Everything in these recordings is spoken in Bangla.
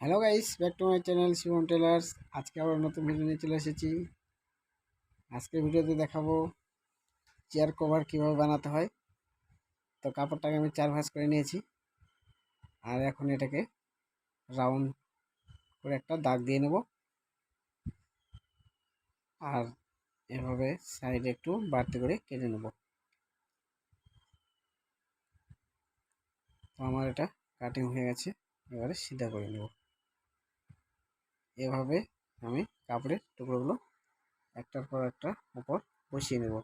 Hello guys back to my channel Shivam Tailors আজকে আবার নতুন ভিডিও নিয়ে চলে এসেছি। আজকের ভিডিওতে দেখাবো চেয়ার কভার কীভাবে বানাতে হয়। তো কাপড়টাকে আমি চার ভাঁজ করে নিয়েছি। আর এখন এটাকে রাউন্ড করে একটা দাগ দিয়ে নেব। আর এভাবে সাইডে একটু বাড়তি করে কেটে নেব। তো আমার এটা কাটিং হয়ে গেছে। এবারে সিধা করে নেব। এভাবে আমি কাপড়ের টুকরোগুলো একটার পর একটা উপর বসিয়ে নেব।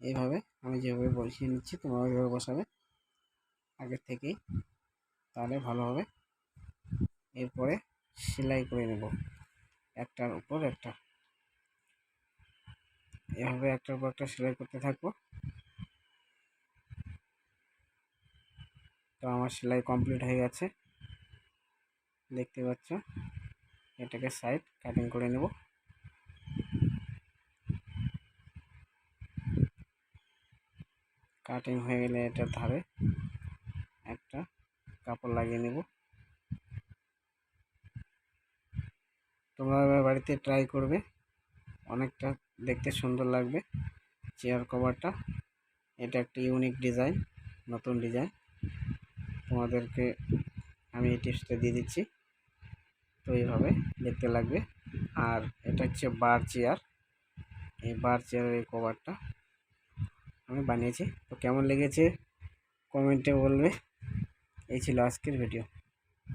এইভাবে আমি যেভাবে বসিয়ে নিচ্ছি তোমরা ওইভাবে বসাবে, আগের থেকেই, তাহলে ভালো হবে। এরপরে সেলাই করে নেব, একটার উপর একটা। এভাবে একটার পর একটা সেলাই করতে থাকব। তো আমার সেলাই কমপ্লিট হয়ে গেছে। দেখতে পাচ্ছ? এটাকে সাইড কাটিং করে নেব। কাটিং হয়ে গেলে এটার ধারে একটা কাপড় লাগিয়ে নেব। তোমরা বাড়িতে ট্রাই করবে। অনেকটা দেখতে সুন্দর লাগবে। চেয়ার কভারটা এটা একটা ইউনিক ডিজাইন নতুন ডিজাইন তোমাদেরকে আমি এই টিপসটা দিয়ে দিচ্ছি। তো এইভাবে দেখতে লাগবে। আর এটা হচ্ছে বার চেয়ার। এই বার চেয়ারের এই কভারটা আমি বানিয়েছি। তো কেমন লেগেছে কমেন্টে বলবে। এই ছিল আজকের ভিডিও।